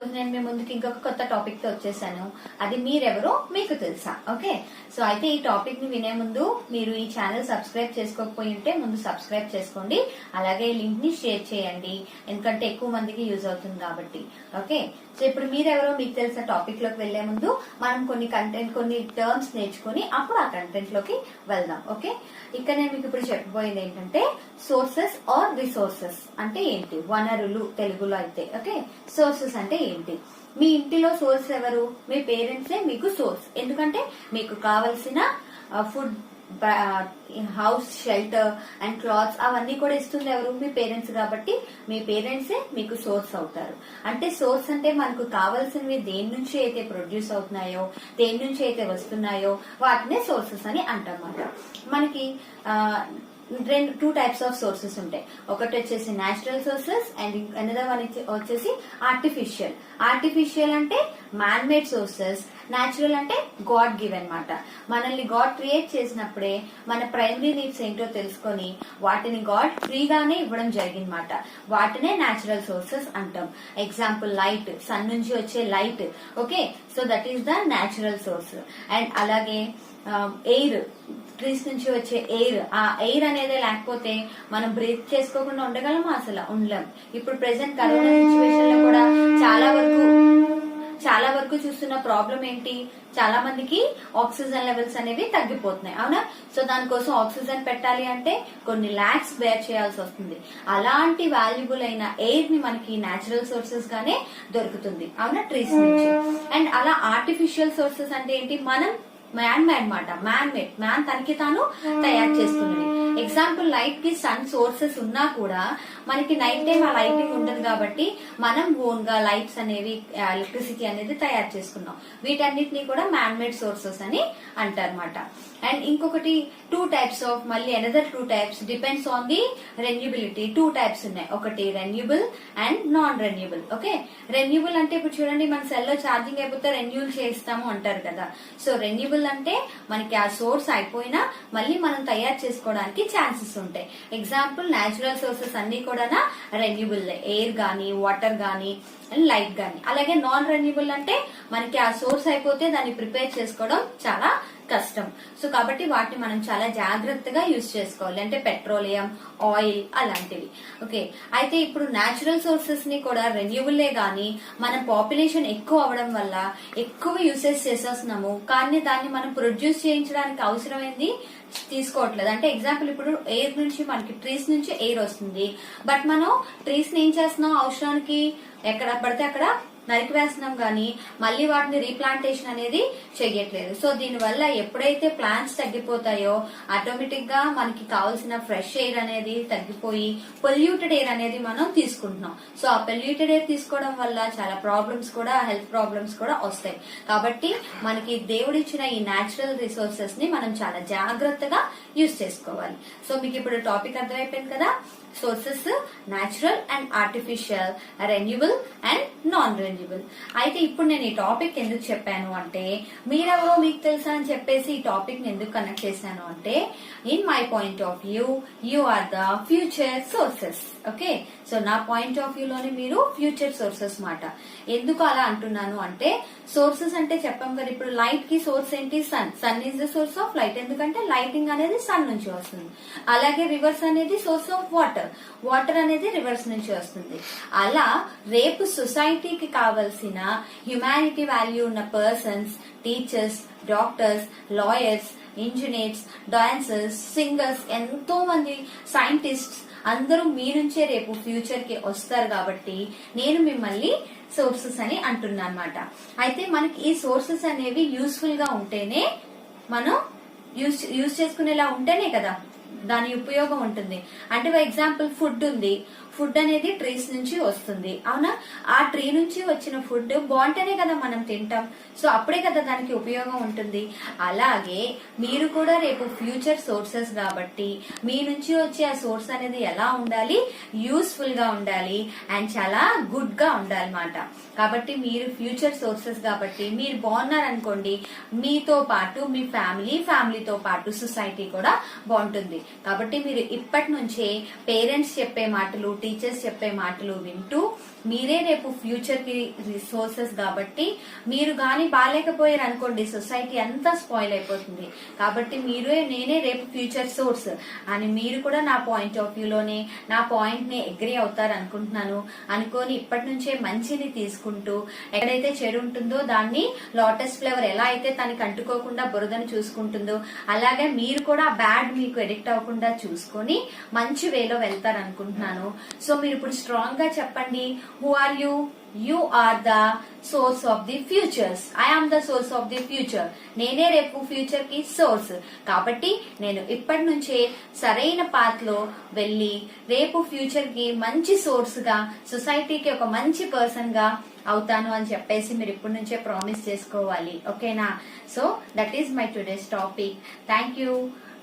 నేను మీ ముందుకి ఇంకొక కొత్త టాపిక్తో వచ్చేసాను. అది మీరెవరో మీకు తెలుసా? ఓకే? సో అయితే ఈ టాపిక్ని వినే ముందు మీరు ఈ ఛానల్ సబ్స్క్రైబ్ చేసుకోకపోయి ఉంటే ముందు సబ్స్క్రైబ్ చేసుకోండి. అలాగే లింక్ని షేర్ చేయండి. ఎందుకంటే ఎక్కువ మందికి యూజ్ అవుతుంది కాబట్టి. ఓకే? సో ఇప్పుడు మీరెవరో మీకు తెలిసిన టాపిక్లోకి వెళ్ళే ముందు మనం కొన్ని కంటెంట్ కొన్ని టర్మ్స్ నేర్చుకుని అప్పుడు ఆ కంటెంట్లోకి వెళ్దాం. ఓకే? ఇక్కడ నేను మీకు ఇప్పుడు చెప్పబోయేది ఏంటంటే సోర్సెస్ ఆర్ రిసోర్సెస్ అంటే ఏంటి? వనరులు తెలుగులో అయితే. ఓకే? సోర్సెస్ అంటే ఏంటి? మీ ఇంటిలో సోర్స్ ఎవరు? మీ పేరెంట్సే మీకు సోర్స్. ఎందుకంటే మీకు కావలసిన food house shelter and clothes అవన్నీ కూడా ఇస్తుంది ఎవరు? మీ పేరెంట్స్ కాబట్టి మీ పేరెంట్సే మీకు సోర్స్ అవుతారు. అంటే సోర్స్ అంటే మనకు కావాల్సినవి దేని నుంచి అయితే ప్రొడ్యూస్ అవుతున్నాయో దేని నుంచి అయితే వస్తున్నాయో వాటినే సోర్సెస్ అని అంటాం మనకి రెండు టూ టైప్స్ ఆఫ్ సోర్సెస్ ఉంటాయి. ఒకటి వచ్చేసి natural sources and another one వచ్చేసి ఆర్టిఫిషియల్ ఆర్టిఫిషియల్ అంటే మ్యాన్ మేడ్ సోర్సెస్ న్యాచురల్ అంటే గాడ్ గివ్ అనమాట మనల్ని గాడ్ క్రియేట్ చేసినప్పుడే మన ప్రైమరీ నీడ్స్ ఏంటో తెలుసుకొని వాటిని గాడ్ ఫ్రీగానే ఇవ్వడం జరిగిందన్నమాట. వాటినే న్యాచురల్ సోర్సెస్ అంటాం. ఎగ్జాంపుల్ లైట్ సన్ నుంచి వచ్చే light okay so that is the natural source and అలాగే Um, ఎయిర్ ట్రీస్ నుంచి వచ్చే ఎయిర్ ఆ ఎయిర్ అనేది లేకపోతే మనం బ్రీత్ చేసుకోకుండా ఉండగలమా? అసలు ఉండలేం. ఇప్పుడు ప్రెసెంట్ కరోనా సిచ్యువేషన్లో కూడా చాలా వరకు చాలా వరకు చూస్తున్న ప్రాబ్లం ఏంటి? చాలా మందికి ఆక్సిజన్ లెవెల్స్ అనేవి తగ్గిపోతున్నాయి. అవునా? సో దానికోసం ఆక్సిజన్ పెట్టాలి అంటే కొన్ని ల్యాక్స్ బేర్ చేయాల్సి వస్తుంది. అలాంటి వాల్యుబుల్ అయిన ఎయిర్ని మనకి నేచురల్ సోర్సెస్ గానే దొరుకుతుంది. అవునా? ట్రీస్ నుంచి. అండ్ అలా ఆర్టిఫిషియల్ సోర్సెస్ అంటే ఏంటి? మనం మ్యాన్ మేడ్ అనమాట మ్యాన్ మేడ్. మ్యాన్ తనకి తాను తయారు చేసుకున్నది ఎగ్జాంపుల్ లైట్కి సన్ సోర్సెస్ ఉన్నా కూడా మనకి నైట్ టైం ఆ లైటింగ్ ఉండదు కాబట్టి మనం ఓన్గా లైట్స్ అనేవి ఎలక్ట్రిసిటీ అనేది తయారు చేసుకున్నాం. వీటన్నిటిని కూడా మ్యాన్ మేడ్ సోర్సెస్ అని అంటారన్నమాట. అండ్ ఇంకొకటి టూ టైప్స్ ఆఫ్ మళ్ళీ another two types depends on the renewability two types ఉన్నాయి. ఒకటి renewable and non renewable okay renewable అంటే ఇప్పుడు చూడండి మన సెల్లో ఛార్జింగ్ అయిపోతే రెన్యూల్ చేస్తాము అంటారు కదా. సో రెన్యూబుల్ అంటే మనకి ఆ సోర్స్ అయిపోయినా మళ్ళీ మనం తయారు చేసుకోవడానికి ఛాన్సెస్ ఉంటాయి. ఎగ్జాంపుల్ న్యాచురల్ సోర్సెస్ అన్ని కూడా రెన్యూబుల్ ఎయిర్ గానీ వాటర్ గానీ అండ్ లైట్ గానీ. అలాగే నాన్ రెన్యూబుల్ అంటే మనకి ఆ సోర్స్ అయిపోతే దాన్ని ప్రిపేర్ చేసుకోవడం చాలా కష్టం. సో కాబట్టి వాటిని మనం చాలా జాగ్రత్తగా యూజ్ చేసుకోవాలి. అంటే పెట్రోలియం ఆయిల్ అలాంటివి. ఓకే. అయితే ఇప్పుడు న్యాచురల్ సోర్సెస్ని కూడా రెన్యూబుల్లే కానీ మన పాపులేషన్ ఎక్కువ అవడం వల్ల ఎక్కువ యూసేజ్ చేసేస్తున్నాము. కానీ దాన్ని మనం ప్రొడ్యూస్ చేయించడానికి అవసరమైంది తీసుకోవట్లేదు. అంటే ఎగ్జాంపుల్ ఇప్పుడు ఎయిర్ నుంచి మనకి ట్రీస్ నుంచి ఎయిర్ వస్తుంది. బట్ మనం ట్రీస్ని ఏం చేస్తున్నాం? అవసరానికి ఎక్కడ పడితే అక్కడ నరికి వేస్తున్నాం కానీ మళ్ళీ వాటిని రీప్లాంటేషన్ అనేది చెయ్యట్లేదు. సో దీనివల్ల ఎప్పుడైతే ప్లాంట్స్ తగ్గిపోతాయో ఆటోమేటిక్గా మనకి కావాల్సిన ఫ్రెష్ ఎయిర్ అనేది తగ్గిపోయి పొల్యూటెడ్ ఎయిర్ అనేది మనం తీసుకుంటున్నాం. సో ఆ పొల్యూటెడ్ ఎయిర్ తీసుకోవడం వల్ల చాలా ప్రాబ్లమ్స్ కూడా హెల్త్ ప్రాబ్లమ్స్ కూడా వస్తాయి. కాబట్టి మనకి దేవుడిచ్చిన ఈ నేచురల్ రిసోర్సెస్ని మనం చాలా జాగ్రత్తగా యూజ్ చేసుకోవాలి. సో మీకు ఇప్పుడు టాపిక్ అర్థమైపోయింది కదా? Sources natural and artificial renewable and non renewable అయితే ఇప్పుడు నేను ఈ టాపిక్ ఎందుకు చెప్పాను అంటే మీరెవరో మీకు తెలుసా అని చెప్పేసి ఈ టాపిక్ని ఎందుకు కనెక్ట్ చేశాను అంటే in my point of view you are the future sources okay so నా పాయింట్ ఆఫ్ వ్యూలోని మీరు ఫ్యూచర్ సోర్సెస్ మాట. ఎందుకు అలా అంటున్నాను అంటే సోర్సెస్ అంటే చెప్పాం కదా ఇప్పుడు లైట్కి సోర్స్ ఏంటి? Sun sun is the source of light ఎందుకంటే లైటింగ్ అనేది సన్ నుంచి వస్తుంది. అలాగే రివర్స్ అనేది సోర్స్ ఆఫ్ వాటర్ వాటర్ అనేది రివర్స్ నుంచి వస్తుంది. అలా రేపు సొసైటీ సొసైటీకి కావలసిన హ్యుమానిటీ వాల్యూ ఉన్న persons teachers doctors lawyers engineers dancers singers ఎంతో మంది సైంటిస్ట్స్ అందరూ మీ నుంచే రేపు ఫ్యూచర్కి వస్తారు కాబట్టి నేను మిమ్మల్ని సోర్సెస్ అని అంటున్నా అనమాట అయితే మనకి ఈ సోర్సెస్ అనేవి యూస్ఫుల్గా ఉంటేనే మనం యూస్ యూజ్ చేసుకునేలా ఉంటేనే కదా దాని ఉపయోగం ఉంటుంది. అంటే ఫర్ ఎగ్జాంపుల్ ఫుడ్ ఉంది. ఫుడ్ అనేది ట్రీస్ నుంచి వస్తుంది. అవునా? ఆ ట్రీ నుంచి వచ్చిన ఫుడ్ బాగుంటేనే కదా మనం తింటాం. సో అప్పుడే కదా దానికి ఉపయోగం ఉంటుంది. అలాగే మీరు కూడా రేపు ఫ్యూచర్ సోర్సెస్ కాబట్టి మీ నుంచి వచ్చే ఆ సోర్స్ అనేది ఎలా ఉండాలి? యూస్ఫుల్గా ఉండాలి అండ్ చాలా గుడ్గా ఉండాలన్నమాట. కాబట్టి మీరు ఫ్యూచర్ సోర్సెస్ కాబట్టి మీరు బాగున్నారనుకోండి మీతో పాటు మీ ఫ్యామిలీ ఫ్యామిలీతో పాటు సొసైటీ కూడా బాగుంటుంది. కాబట్టి మీరు ఇప్పటి నుంచే పేరెంట్స్ చెప్పే మాటలు టీచర్స్ చెప్పే మాటలు వింటూ మీరే రేపు ఫ్యూచర్కి రిసోర్సెస్ కాబట్టి మీరు గాని బాగాలేకపోయారు అనుకోండి సొసైటీ అంతా స్పాయిల్ అయిపోతుంది. కాబట్టి మీరే నేనే రేపు ఫ్యూచర్ సోర్స్ అని మీరు కూడా నా పాయింట్ ఆఫ్ వ్యూలోనే నా పాయింట్ని అగ్రి అవుతారు అనుకుంటున్నాను. అనుకొని ఇప్పటి నుంచే మంచిని తీసుకుంటూ ఎక్కడైతే చెడు ఉంటుందో దాన్ని లోటస్ ఫ్లేవర్ ఎలా అయితే తనకి అంటుకోకుండా బురదను చూసుకుంటుందో అలాగే మీరు కూడా బ్యాడ్ మీకు ఎడిక్ట్ అవ్వకుండా చూసుకొని మంచి వేలో వెళ్తారనుకుంటున్నాను. సో మీరు ఇప్పుడు స్ట్రాంగ్గా చెప్పండి. Who are you you are the source of the futures I am the source of the future నేనే రేపు ఫ్యూచర్కి సోర్స్ కాబట్టి నేను ఇప్పటి నుంచే సరైన పాత్లో వెళ్ళి రేపు ఫ్యూచర్కి మంచి సోర్స్గా సొసైటీకి ఒక మంచి పర్సన్గా అవుతాను అని చెప్పేసి మీరు ఇప్పటి నుంచే ప్రామిస్ చేసుకోవాలి ఓకేనా so that is my today's topic thank you